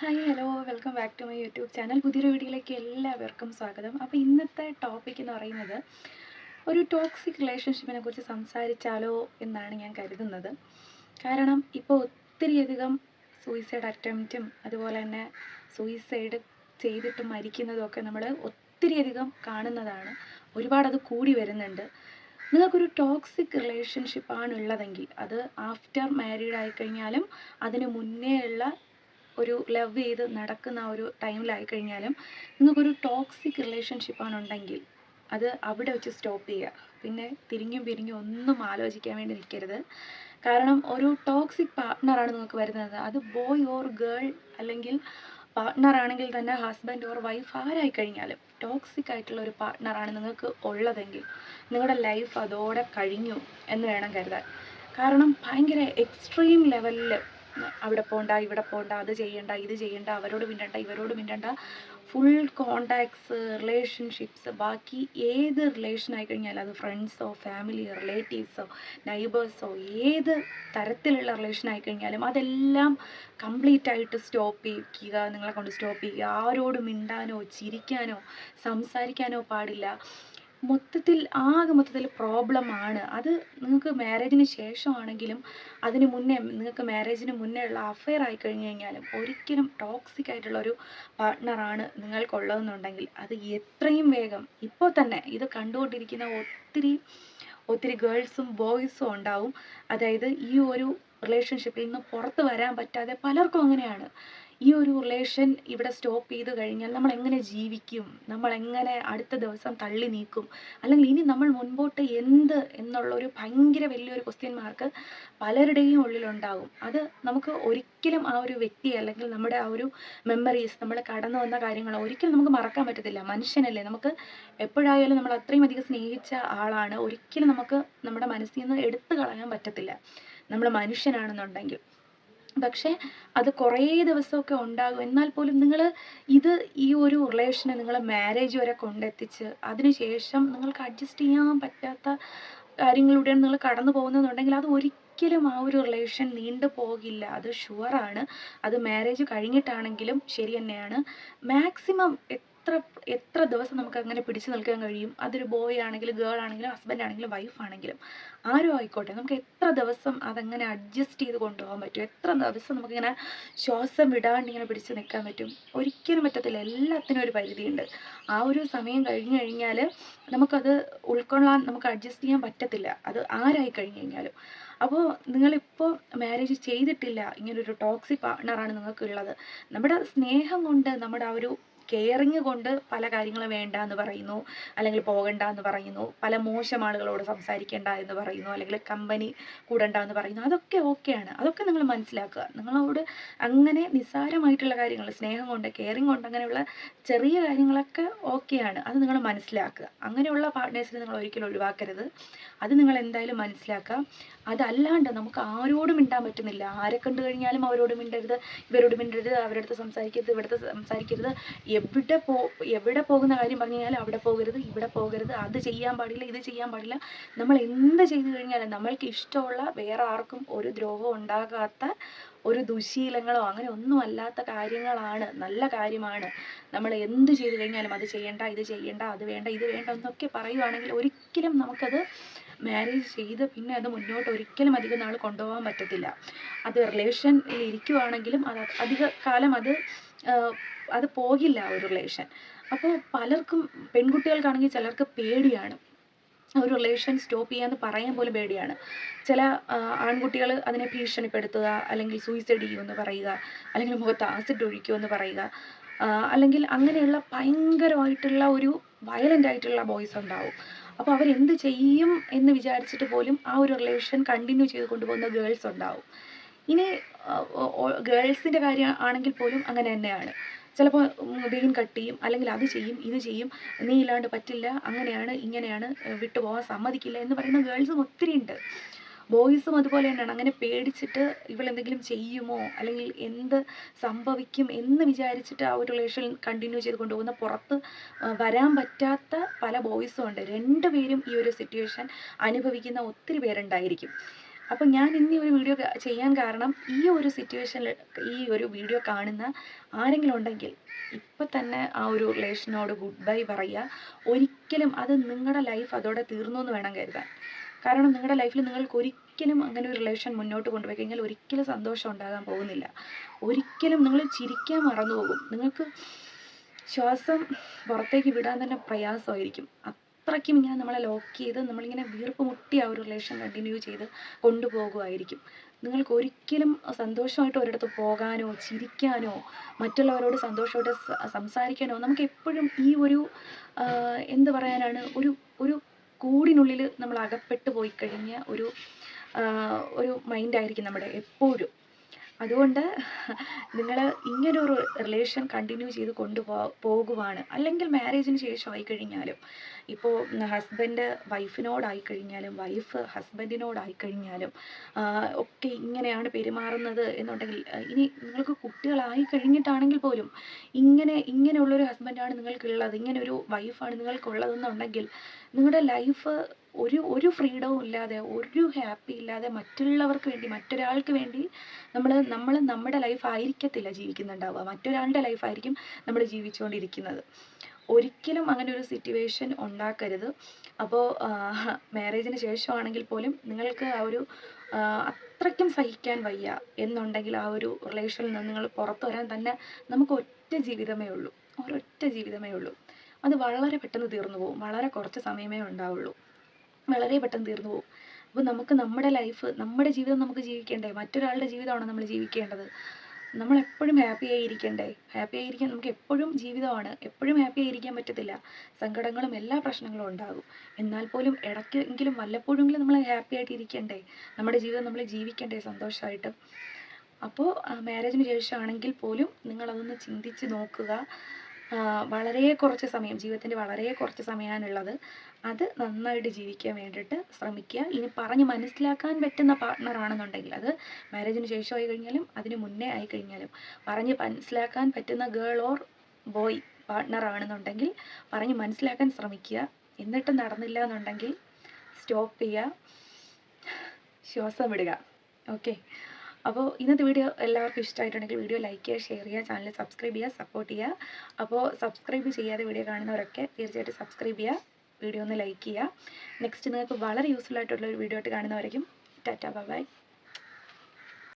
Hi hello. Welcome back to my YouTube channel. പുതിയൊരു വീഡിയോയിലേക്ക് എല്ലാവർക്കും സ്വാഗതം. അപ്പോൾ ഇന്നത്തെ ടോപ്പിക് എന്ന് പറയുന്നത് ഒരു ടോക്സിക് റിലേഷൻഷിപ്പിനെ കുറിച്ച് സംസാരിച്ചാലോ എന്നാണ് ഞാൻ കരുതുന്നത്. കാരണം ഇപ്പോൾ ഒത്തിരിയധികം സൂയിസൈഡ് അറ്റംപ്റ്റും അതുപോലെ തന്നെ സൂയിസൈഡ് ചെയ്തിട്ട് മരിക്കുന്നതൊക്കെ നമ്മൾ ഒത്തിരിയധികം കാണുന്നതാണ്. ഒരുപാട് അത് കൂടി വരുന്നുണ്ട്. നിങ്ങൾക്കൊരു ടോക്സിക് റിലേഷൻഷിപ്പ് ആണുള്ളതെങ്കിൽ അത് ആഫ്റ്റർ മാരീഡ് ആയിക്കഴിഞ്ഞാലും അതിന് മുന്നേ ഉള്ള ഒരു ലവ് ചെയ്ത് നടക്കുന്ന ഒരു ടൈമിലായി കഴിഞ്ഞാലും നിങ്ങൾക്കൊരു ടോക്സിക് റിലേഷൻഷിപ്പാണ് ഉണ്ടെങ്കിൽ അത് അവിടെ വെച്ച് സ്റ്റോപ്പ് ചെയ്യുക. പിന്നെ തിരിഞ്ഞും പിരിഞ്ഞും ഒന്നും ആലോചിക്കാൻ വേണ്ടി നിൽക്കരുത്. കാരണം ഒരു ടോക്സിക് പാർട്ട്ണറാണ് നിങ്ങൾക്ക് വരുന്നത്. അത് ബോയ് ഓർ ഗേൾ അല്ലെങ്കിൽ പാർട്ട്ണർ ആണെങ്കിൽ തന്നെ ഹസ്ബൻഡ് ഓർ വൈഫ് ആരായി കഴിഞ്ഞാലും ടോക്സിക് ആയിട്ടുള്ള ഒരു പാർട്ട്ണറാണ് നിങ്ങൾക്ക് ഉള്ളതെങ്കിൽ നിങ്ങളുടെ ലൈഫ് അതോടെ കഴിഞ്ഞു എന്ന് വേണം കരുതാൻ. കാരണം ഭയങ്കര എക്സ്ട്രീം ലെവലിൽ അവിടെ പോണ്ട ഇവിടെ പോണ്ട അത് ചെയ്യണ്ട ഇത് ചെയ്യണ്ട അവരോട് മിണ്ടണ്ട ഇവരോട് മിണ്ടണ്ട. ഫുൾ കോണ്ടാക്ട്സ് റിലേഷൻഷിപ്സ് ബാക്കി ഏത് റിലേഷൻ ആയി കഴിഞ്ഞാൽ അത് ഫ്രണ്ട്സോ ഫാമിലി റിലേറ്റീവ്സോ നൈബേഴ്സോ ഏത് തരത്തിലുള്ള റിലേഷൻ ആയി കഴിഞ്ഞാലും അതെല്ലാം കംപ്ലീറ്റ് ആയിട്ട് സ്റ്റോപ്പ് ചെയ്യിക്കുക നിങ്ങളെ കൊണ്ട് സ്റ്റോപ്പ് ചെയ്യുക. ആരോട് മിണ്ടാനോ ചിരിക്കാനോ സംസാരിക്കാനോ പാടില്ല. മൊത്തത്തിൽ ആകെ മൊത്തത്തിൽ പ്രോബ്ലമാണ്. അത് നിങ്ങൾക്ക് മാരേജിന് ശേഷമാണെങ്കിലും അതിന് മുന്നേ നിങ്ങൾക്ക് മാരേജിന് മുന്നേ ഉള്ള അഫെയർ ആയി കഴിഞ്ഞു കഴിഞ്ഞാലും ഒരിക്കലും ടോക്സിക് ആയിട്ടുള്ള ഒരു പാർട്ട്ണറാണ് നിങ്ങൾക്കുള്ളതെന്നുണ്ടെങ്കിൽ അത് എത്രയും വേഗം ഇപ്പോൾ തന്നെ ഇത് കണ്ടുകൊണ്ടിരിക്കുന്ന ഒത്തിരി ഒത്തിരി ഗേൾസും ബോയ്സും ഉണ്ടാവും. അതായത് ഈ ഒരു റിലേഷൻഷിപ്പിൽ നിന്ന് പുറത്ത് വരാൻ പറ്റാതെ പലർക്കും അങ്ങനെയാണ്. ഈ ഒരു റിലേഷൻ ഇവിടെ സ്റ്റോപ്പ് ചെയ്ത് കഴിഞ്ഞാൽ നമ്മൾ എങ്ങനെ ജീവിക്കും? നമ്മൾ എങ്ങനെ അടുത്ത ദിവസം തള്ളി നീക്കും? അല്ലെങ്കിൽ ഇനി നമ്മൾ മുൻപോട്ട് എന്ത് എന്നുള്ള ഒരു ഭയങ്കര വലിയൊരു ക്വസ്റ്റ്യൻ മാർക്ക് പലരുടെയും ഉള്ളിലുണ്ടാകും അത് നമുക്ക് ഒരിക്കലും ആ ഒരു വ്യക്തി അല്ലെങ്കിൽ നമ്മുടെ ആ ഒരു മെമ്മറീസ് നമ്മൾ കടന്നു വന്ന കാര്യങ്ങൾ ഒരിക്കലും നമുക്ക് മറക്കാൻ പറ്റത്തില്ല. മനുഷ്യനല്ലേ. നമുക്ക് എപ്പോഴായാലും നമ്മൾ അത്രയും അധികം സ്നേഹിച്ച ആളാണ്. ഒരിക്കലും നമുക്ക് നമ്മുടെ മനസ്സിൽ നിന്ന് എടുത്തു കളയാൻ പറ്റത്തില്ല. നമ്മൾ മനുഷ്യനാണെന്നുണ്ടെങ്കിൽ. പക്ഷേ അത് കുറേ ദിവസമൊക്കെ ഉണ്ടാകും. എന്നാൽ പോലും നിങ്ങൾ ഇത് ഈ ഒരു റിലേഷനെ നിങ്ങൾ മാരേജ് വരെ കൊണ്ടെത്തിച്ച് അതിനുശേഷം നിങ്ങൾക്ക് അഡ്ജസ്റ്റ് ചെയ്യാൻ പറ്റാത്ത കാര്യങ്ങളിലൂടെയാണ് നിങ്ങൾ കടന്നു പോകുന്നതെന്നുണ്ടെങ്കിൽ അത് ഒരിക്കലും ആ ഒരു റിലേഷൻ നീണ്ടു പോകില്ല. അത് ഷുവറാണ് അത് മാരേജ് കഴിഞ്ഞിട്ടാണെങ്കിലും ശരി തന്നെയാണ്. മാക്സിമം എത്ര എത്ര ദിവസം നമുക്ക് അങ്ങനെ പിടിച്ചു നിൽക്കാൻ കഴിയും? അതൊരു ബോയ് ആണെങ്കിലും ഗേൾ ആണെങ്കിലും ഹസ്ബൻഡ് ആണെങ്കിലും വൈഫ് ആണെങ്കിലും ആരും ആയിക്കോട്ടെ. നമുക്ക് എത്ര ദിവസം അതങ്ങനെ അഡ്ജസ്റ്റ് ചെയ്ത് കൊണ്ടുപോകാൻ പറ്റും? എത്ര ദിവസം നമുക്കിങ്ങനെ ശ്വാസം വിടാണ്ട് ഇങ്ങനെ പിടിച്ചു നിൽക്കാൻ പറ്റും? ഒരിക്കലും പറ്റത്തില്ല. എല്ലാത്തിനും ഒരു പരിധിയുണ്ട്. ആ ഒരു സമയം കഴിഞ്ഞു കഴിഞ്ഞാൽ നമുക്കത് ഉൾക്കൊള്ളാൻ നമുക്ക് അഡ്ജസ്റ്റ് ചെയ്യാൻ പറ്റത്തില്ല. അത് ആരായി കഴിഞ്ഞു കഴിഞ്ഞാലും. അപ്പോൾ നിങ്ങളിപ്പോൾ മാരേജ് ചെയ്തിട്ടില്ല. ഇങ്ങനൊരു ടോക്സിക് പാർട്ട്ണറാണ് നിങ്ങൾക്കുള്ളത്. നമ്മുടെ സ്നേഹം കൊണ്ട് നമ്മുടെ ആ ഒരു കെയറിങ് കൊണ്ട് പല കാര്യങ്ങളും വേണ്ട എന്ന് പറയുന്നു. അല്ലെങ്കിൽ പോകണ്ട എന്ന് പറയുന്നു. പല മോശം ആളുകളോട് സംസാരിക്കേണ്ട എന്ന് പറയുന്നു. അല്ലെങ്കിൽ കമ്പനി കൂടണ്ട എന്ന് പറയുന്നു. അതൊക്കെ ഓക്കെയാണ് അതൊക്കെ നിങ്ങൾ മനസ്സിലാക്കുക. നിങ്ങളോട് അങ്ങനെ നിസ്സാരമായിട്ടുള്ള കാര്യങ്ങൾ സ്നേഹം കൊണ്ട് കെയറിങ് കൊണ്ട് അങ്ങനെയുള്ള ചെറിയ കാര്യങ്ങളൊക്കെ ഓക്കെയാണ് അത് നിങ്ങൾ മനസ്സിലാക്കുക. അങ്ങനെയുള്ള പാർട്ട്നേഴ്സിനെ നിങ്ങൾ ഒരിക്കലും ഒഴിവാക്കരുത്. അത് നിങ്ങൾ എന്തായാലും മനസ്സിലാക്കുക. അതല്ലാണ്ട് നമുക്ക് ആരോടും മിണ്ടാൻ പറ്റുന്നില്ല. ആരെ കണ്ടു കഴിഞ്ഞാലും അവരോട് മിണ്ടരുത്. ഇവരോട് മിണ്ടരുത്. അവരുടെ അടുത്ത് സംസാരിക്കരുത്. ഇവിടുത്തെ സംസാരിക്കരുത്. എവിടെ പോ എവിടെ പോകുന്ന കാര്യം പറഞ്ഞു കഴിഞ്ഞാൽ അവിടെ പോകരുത് ഇവിടെ പോകരുത് അത് ചെയ്യാൻ പാടില്ല ഇത് ചെയ്യാൻ പാടില്ല. നമ്മൾ എന്ത് ചെയ്തു കഴിഞ്ഞാലും നമ്മൾക്ക് ഇഷ്ടമുള്ള വേറെ ആർക്കും ഒരു ദ്രോഹം ഉണ്ടാകാത്ത ഒരു ദുശീലങ്ങളോ അങ്ങനെ ഒന്നും അല്ലാത്ത കാര്യങ്ങളാണ് നല്ല കാര്യമാണ്. നമ്മൾ എന്ത് ചെയ്തു കഴിഞ്ഞാലും അത് ചെയ്യണ്ട ഇത് ചെയ്യണ്ട അത് വേണ്ട ഇത് വേണ്ട എന്നൊക്കെ പറയുവാണെങ്കിൽ ഒരിക്കലും നമുക്കത് മാരേജ് ചെയ്ത് പിന്നെ അത് മുന്നോട്ട് ഒരിക്കലും അധികം നാൾ കൊണ്ടുപോകാൻ പറ്റത്തില്ല. അത് റിലേഷനിൽ ഇരിക്കുവാണെങ്കിലും അത് അധിക കാലം അത് അത് പോകില്ല ആ ഒരു റിലേഷൻ അപ്പോൾ പലർക്കും പെൺകുട്ടികൾക്കാണെങ്കിൽ ചിലർക്ക് പേടിയാണ്. ഒരു റിലേഷൻ സ്റ്റോപ്പ് ചെയ്യാന്ന് പറയാൻ പോലും പേടിയാണ്. ചില ആൺകുട്ടികൾ അതിനെ ഭീഷണിപ്പെടുത്തുക അല്ലെങ്കിൽ സൂയിസൈഡ് ചെയ്യുമെന്ന് പറയുക അല്ലെങ്കിൽ മുഖത്ത് ആസിഡ് ഒഴിക്കുമെന്ന് പറയുക അല്ലെങ്കിൽ അങ്ങനെയുള്ള ഭയങ്കരമായിട്ടുള്ള ഒരു വയലന്റ് ആയിട്ടുള്ള ബോയ്സ് ഉണ്ടാവും. അപ്പോൾ അവരെന്ത് ചെയ്യും എന്ന് വിചാരിച്ചിട്ട് പോലും ആ ഒരു റിലേഷൻ കണ്ടിന്യൂ ചെയ്ത് കൊണ്ടുപോകുന്ന ഗേൾസ് ഉണ്ടാവും. ഇനി ഗേൾസിന്റെ കാര്യം ആണെങ്കിൽ പോലും അങ്ങനെ തന്നെയാണ്. ചിലപ്പോൾ ദേഹം കട്ട് ചെയ്യും അല്ലെങ്കിൽ അത് ചെയ്യും ഇത് ചെയ്യും നീ ഇല്ലാണ്ട് പറ്റില്ല അങ്ങനെയാണ് ഇങ്ങനെയാണ് വിട്ടു പോകാൻ സമ്മതിക്കില്ല എന്ന് പറയുന്ന ഗേൾസും ഒത്തിരി ഉണ്ട്. ബോയ്സും അതുപോലെ തന്നെയാണ്. അങ്ങനെ പേടിച്ചിട്ട് ഇവളെന്തെങ്കിലും ചെയ്യുമോ അല്ലെങ്കിൽ എന്ത് സംഭവിക്കും എന്ന് വിചാരിച്ചിട്ട് ആ ഒരു റിലേഷൻ കണ്ടിന്യൂ ചെയ്ത് കൊണ്ടുപോകുന്ന പുറത്ത് വരാൻ പറ്റാത്ത പല ബോയ്സും ഉണ്ട്. രണ്ടുപേരും ഈ ഒരു സിറ്റുവേഷൻ അനുഭവിക്കുന്ന ഒത്തിരി പേരുണ്ടായിരിക്കും. അപ്പോൾ ഞാൻ ഇന്ന് ഒരു വീഡിയോ ചെയ്യാൻ കാരണം ഈ ഒരു സിറ്റുവേഷനിൽ ഈ ഒരു വീഡിയോ കാണുന്ന ആരെങ്കിലും ഉണ്ടെങ്കിൽ ഇപ്പം തന്നെ ആ ഒരു റിലേഷനോട് ഗുഡ് ബൈ പറയുക. ഒരിക്കലും അത് നിങ്ങളുടെ ലൈഫ് അതോടെ തീർന്നു എന്ന് വേണം കരുതാൻ. കാരണം നിങ്ങളുടെ ലൈഫിൽ നിങ്ങൾക്ക് ഒരിക്കലും അങ്ങനെ ഒരു റിലേഷൻ മുന്നോട്ട് കൊണ്ടുപോയി കഴിഞ്ഞാൽ ഒരിക്കലും സന്തോഷം ഉണ്ടാകാൻ പോകുന്നില്ല. ഒരിക്കലും നിങ്ങൾ ചിരിക്കാൻ മറന്നു പോകും നിങ്ങൾക്ക് ശ്വാസം പുറത്തേക്ക് വിടാൻ തന്നെ പ്രയാസമായിരിക്കും. അത്രയ്ക്കും ഇങ്ങനെ നമ്മളെ ലോക്ക് ചെയ്ത് നമ്മളിങ്ങനെ വീർപ്പ് മുട്ടി ആ ഒരു റിലേഷൻ കണ്ടിന്യൂ ചെയ്ത് കൊണ്ടുപോകുമായിരിക്കും നിങ്ങൾക്ക് ഒരിക്കലും സന്തോഷമായിട്ട് ഒരിടത്ത് പോകാനോ ചിരിക്കാനോ മറ്റുള്ളവരോട് സന്തോഷമായിട്ട് സംസാരിക്കാനോ നമുക്ക് എപ്പോഴും ഈ ഒരു എന്ത് പറയാനാണ് ഒരു ഒരു കൂടിനുള്ളിൽ നമ്മൾ അകപ്പെട്ടു പോയി കഴിഞ്ഞ ഒരു ഒരു മൈൻഡായിരിക്കും നമ്മുടെ എപ്പോഴും. അതുകൊണ്ട് നിങ്ങൾ ഇങ്ങനൊരു റിലേഷൻ കണ്ടിന്യൂ ചെയ്ത് കൊണ്ടുപോ പോകുവാണ്. അല്ലെങ്കിൽ മാരേജിന് ശേഷം ആയി കഴിഞ്ഞാലും ഇപ്പോൾ ഹസ്ബൻഡ് വൈഫിനോടായി കഴിഞ്ഞാലും വൈഫ് ഹസ്ബൻഡിനോടായി കഴിഞ്ഞാലും ഒക്കെ ഇങ്ങനെയാണ് പെരുമാറുന്നത് എന്നുണ്ടെങ്കിൽ ഇനി നിങ്ങൾക്ക് കുട്ടികളായി കഴിഞ്ഞിട്ടാണെങ്കിൽ പോലും ഇങ്ങനെ ഇങ്ങനെയുള്ളൊരു ഹസ്ബൻഡാണ് നിങ്ങൾക്കുള്ളത് ഇങ്ങനെ ഒരു വൈഫാണ് നിങ്ങൾക്കുള്ളതെന്നുണ്ടെങ്കിൽ നിങ്ങളുടെ ലൈഫ് ഒരു ഒരു ഫ്രീഡവും ഇല്ലാതെ ഒരു ഹാപ്പി ഇല്ലാതെ മറ്റുള്ളവർക്ക് വേണ്ടി മറ്റൊരാൾക്ക് വേണ്ടി നമ്മൾ നമ്മൾ നമ്മുടെ ലൈഫ് ആയിരിക്കത്തില്ല ജീവിക്കുന്നുണ്ടാവുക. മറ്റൊരാളുടെ ലൈഫായിരിക്കും നമ്മൾ ജീവിച്ചുകൊണ്ടിരിക്കുന്നത്. ഒരിക്കലും അങ്ങനെ ഒരു സിറ്റുവേഷൻ ഉണ്ടാക്കരുത്. അപ്പോൾ മാരേജിന് ശേഷമാണെങ്കിൽ പോലും നിങ്ങൾക്ക് ആ ഒരു അത്രയ്ക്കും സഹിക്കാൻ വയ്യ എന്നുണ്ടെങ്കിൽ ആ ഒരു റിലേഷനിൽ നിന്ന് നിങ്ങൾ പുറത്തു വരാൻ തന്നെ നമുക്ക് ഒറ്റ ജീവിതമേ ഉള്ളൂ. ഒരൊറ്റ ജീവിതമേ ഉള്ളൂ. അത് വളരെ പെട്ടെന്ന് തീർന്നു പോകും. വളരെ കുറച്ച് സമയമേ ഉണ്ടാവുള്ളൂ. വളരെ പെട്ടെന്ന് തീർന്നു പോകും. അപ്പോൾ നമുക്ക് നമ്മുടെ ലൈഫ് നമ്മുടെ ജീവിതം നമുക്ക് ജീവിക്കണ്ടേ? മറ്റൊരാളുടെ ജീവിതമാണ് നമ്മൾ ജീവിക്കേണ്ടത്? നമ്മൾ എപ്പോഴും ഹാപ്പി ആയിരിക്കണ്ടേ? ഹാപ്പി ആയിരിക്കാൻ നമുക്ക് എപ്പോഴും ജീവിതമാണ്. എപ്പോഴും ഹാപ്പി ആയിരിക്കാൻ പറ്റത്തില്ല. സങ്കടങ്ങളും എല്ലാ പ്രശ്നങ്ങളും ഉണ്ടാകും. എന്നാൽ പോലും ഇടയ്ക്കെങ്കിലും വല്ലപ്പോഴെങ്കിലും നമ്മൾ ഹാപ്പി ആയിട്ട് ഇരിക്കണ്ടേ? നമ്മുടെ ജീവിതം നമ്മൾ ജീവിക്കണ്ടേ സന്തോഷമായിട്ട് അപ്പോൾ മാരേജിന് ശേഷമാണെങ്കിൽ പോലും നിങ്ങളതൊന്ന് ചിന്തിച്ച് നോക്കുക. വളരെ കുറച്ച് സമയം ജീവിതത്തിന്റെ വളരെ കുറച്ച് സമയമാണുള്ളത് അത് നന്നായിട്ട് ജീവിക്കാൻ വേണ്ടിയിട്ട് ശ്രമിക്കുക. ഇനി പറഞ്ഞ് മനസ്സിലാക്കാൻ പറ്റുന്ന പാർട്ട്ണർ ആണെന്നുണ്ടെങ്കിൽ അത് മാരേജിന് ആയി കഴിഞ്ഞാലും അതിന് മുന്നേ ആയി കഴിഞ്ഞാലും പറഞ്ഞ് മനസ്സിലാക്കാൻ പറ്റുന്ന ഗേൾ ഓർ ബോയ് പാർട്ട്ണർ ആണെന്നുണ്ടെങ്കിൽ പറഞ്ഞ് മനസ്സിലാക്കാൻ ശ്രമിക്കുക. എന്നിട്ട് നടന്നില്ല എന്നുണ്ടെങ്കിൽ സ്റ്റോപ്പ് ചെയ്യുക. ശ്വാസം വിടുക. ഓക്കെ അപ്പോൾ ഇന്നത്തെ വീഡിയോ എല്ലാവർക്കും ഇഷ്ടമായിട്ടുണ്ടെങ്കിൽ വീഡിയോ ലൈക്ക് ചെയ്യുക ഷെയർ ചെയ്യുക ചാനൽ സബ്സ്ക്രൈബ് ചെയ്യുക സപ്പോർട്ട് ചെയ്യുക. അപ്പോൾ സബ്സ്ക്രൈബ് ചെയ്യാതെ വീഡിയോ കാണുന്നവരൊക്കെ തീർച്ചയായിട്ടും സബ്സ്ക്രൈബ് ചെയ്യുക വീഡിയോ ഒന്ന് ലൈക്ക് ചെയ്യുക. നെക്സ്റ്റ് നിങ്ങൾക്ക് വളരെ യൂസ്ഫുൾ ആയിട്ടുള്ള ഒരു വീഡിയോ ആയിട്ട് കാണുന്നവരേക്കും ടാറ്റ ബൈ